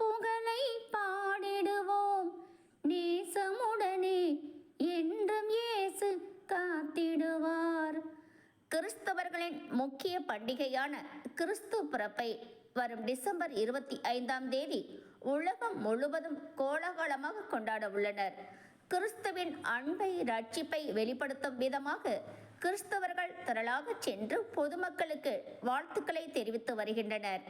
புகழை பாடிடுவோம். நேசமுடனே என்றும் இயேசு காத்திடுவார். கிறிஸ்தவர்களின் முக்கிய பண்டிகையான கிறிஸ்து பிறப்பை வரும் டிசம்பர் இருபத்தி ஐந்தாம் தேதி உலகம் முழுவதும் கோலாகலமாக கொண்டாட உள்ளனர். கிறிஸ்துவின் அன்பை ரட்சிப்பை வெளிப்படுத்தும் விதமாக கிறிஸ்தவர்கள் திரளாக சென்று பொதுமக்களுக்கு வாழ்த்துக்களை தெரிவித்து வருகின்றனர்.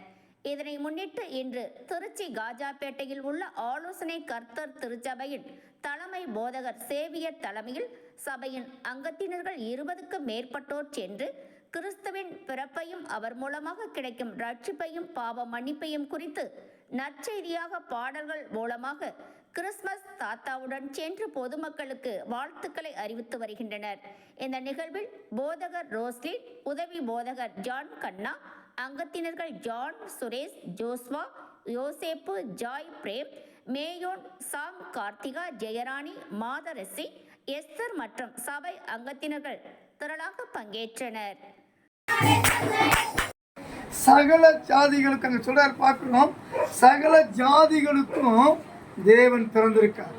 இதனை முன்னிட்டு இன்று திருச்சி காஜாபேட்டையில் உள்ள ஆலோசனை கர்த்தர் திருச்சபையின் தலைமை போதகர் சேவியர் தலைமையில் சபையின் அங்கத்தினர்கள் இருபதுக்கும் மேற்பட்டோர் சென்று கிறிஸ்துவின் பிறப்பையும் அவர் மூலமாக கிடைக்கும் ரட்சிப்பையும் பாவ மன்னிப்பையும் குறித்து நற்செய்தியாக பாடல்கள் மூலமாக கிறிஸ்மஸ் தாத்தாவுடன் சென்று பொதுமக்களுக்கு வாழ்த்துக்களை அறிவித்து வருகின்றனர். இந்த நிகழ்வில் போதகர் ரோஸ்லின் உதவி போதகர் John Kanna அங்கத்தினர்கள் John Suresh Joshua Yoseppu Joy Prem Meyon Sam Karthika Jayarani Matharasi Esther மற்றும் சபை அங்கத்தினர்கள் திரளாக பங்கேற்றனர். சகல ஜாதிகளுக்கு அங்க சொல்றாரு பார்க்கணும். சகல ஜாதிகளுக்கும் தேவன் பிறந்திருக்கார்.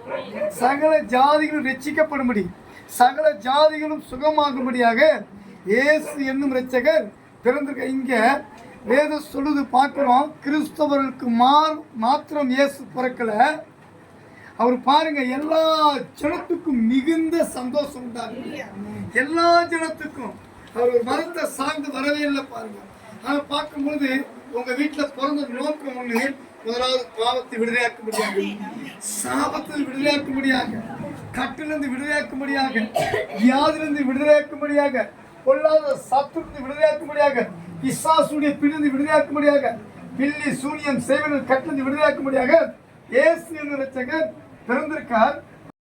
சகல ஜாதிகளும் ரட்சிக்கப்படும்படி சகல ஜாதிகளும் சுகமாகும்படியாக இயேசு என்னும் ரச்சகர் பிறந்திருக்க இங்கே வேதம் சொல்லுது பார்க்குறோம் கிறிஸ்தவர்களுக்கு மார் மாத்திரம் இயேசு பிறக்கல. அவர் பாருங்க எல்லா ஜனத்துக்கும் மிகுந்த சந்தோஷம் உண்டாகுது. எல்லா ஜனத்துக்கும். அவர் ஒரு மரத்தை சார்ந்து வரவே இல்லை பாருங்க. அதை பார்க்கும்போது உங்க வீட்டில் பிறந்த நோக்கம் ஒன்று முதலாவது பாவத்தை விடுதலையாக்க முடியாது. சாபத்தில் விடுதலையாக்க முடியாது. கட்டிலிருந்து விடுதலையாக்க முடியாது. வியாதிலிருந்து விடுதலையாக்க முடியாது. பொல்லாத சத்துருந்து விடுதலையாக்கும்படியாக பிசாசுடைய பிடிந்து விடுதலையாக்கும்படியாக பில்லி சூனியம் சேவனில் கட்டிலிருந்து விடுதலையாக்கும்படியாக இயேசு என்ற ரட்சகர் பிறந்திருக்கார்.